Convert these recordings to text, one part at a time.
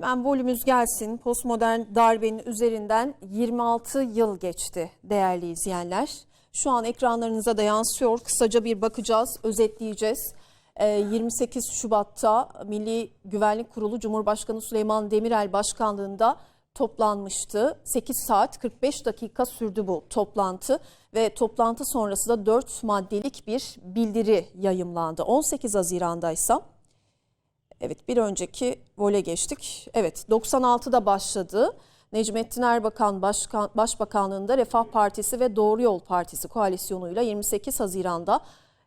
Hemen volümümüz gelsin. Postmodern darbenin üzerinden 26 yıl geçti değerli izleyenler. Şu an ekranlarınıza da yansıyor. Kısaca bir bakacağız, özetleyeceğiz. Ee, 28 Şubat'ta Milli Güvenlik Kurulu Cumhurbaşkanı Süleyman Demirel başkanlığında toplanmıştı. 8 saat 45 dakika sürdü bu toplantı ve toplantı sonrası da 4 maddelik bir bildiri yayımlandı. 18 Haziran'da ise Evet bir önceki vole geçtik. Evet 96'da başladı. Necmettin Erbakan Başkan, Başbakanlığında Refah Partisi ve Doğru Yol Partisi koalisyonuyla 28 Haziran'da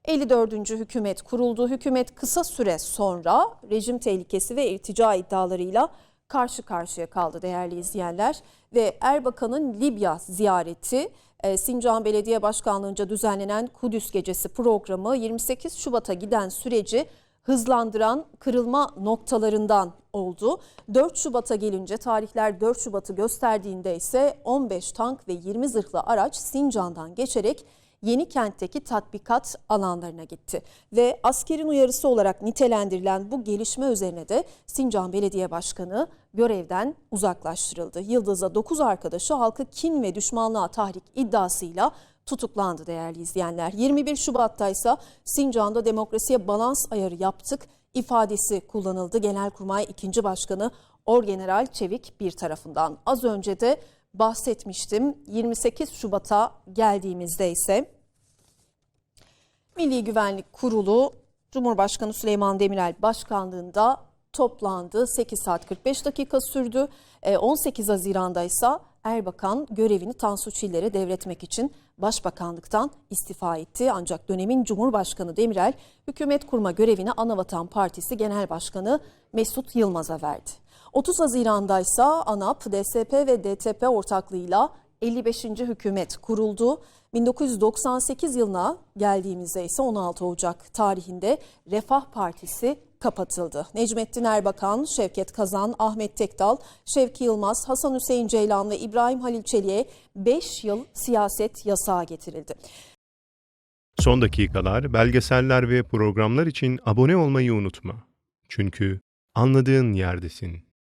54. hükümet kuruldu. Hükümet kısa süre sonra rejim tehlikesi ve irtica iddialarıyla karşı karşıya kaldı değerli izleyenler. Ve Erbakan'ın Libya ziyareti e, Sincan Belediye Başkanlığı'nca düzenlenen Kudüs Gecesi programı 28 Şubat'a giden süreci hızlandıran kırılma noktalarından oldu. 4 Şubat'a gelince tarihler 4 Şubat'ı gösterdiğinde ise 15 tank ve 20 zırhlı araç Sincan'dan geçerek Yeni kentteki tatbikat alanlarına gitti. Ve askerin uyarısı olarak nitelendirilen bu gelişme üzerine de Sincan Belediye Başkanı görevden uzaklaştırıldı. Yıldız'a 9 arkadaşı halkı kin ve düşmanlığa tahrik iddiasıyla tutuklandı değerli izleyenler. 21 Şubat'ta ise Sincan'da demokrasiye balans ayarı yaptık ifadesi kullanıldı. Genelkurmay 2. Başkanı Orgeneral Çevik bir tarafından. Az önce de bahsetmiştim. 28 Şubat'a geldiğimizde ise Milli Güvenlik Kurulu Cumhurbaşkanı Süleyman Demirel başkanlığında toplandı. 8 saat 45 dakika sürdü. E, 18 Haziran'da ise Erbakan görevini Tansu Çiller'e devretmek için başbakanlıktan istifa etti. Ancak dönemin Cumhurbaşkanı Demirel hükümet kurma görevini Anavatan Partisi Genel Başkanı Mesut Yılmaz'a verdi. 30 Haziran'da ise ANAP, DSP ve DTP ortaklığıyla 55. hükümet kuruldu. 1998 yılına geldiğimizde ise 16 Ocak tarihinde Refah Partisi kapatıldı. Necmettin Erbakan, Şevket Kazan, Ahmet Tekdal, Şevki Yılmaz, Hasan Hüseyin Ceylan ve İbrahim Halil Çelik'e 5 yıl siyaset yasağı getirildi. Son dakikalar, belgeseller ve programlar için abone olmayı unutma. Çünkü anladığın yerdesin.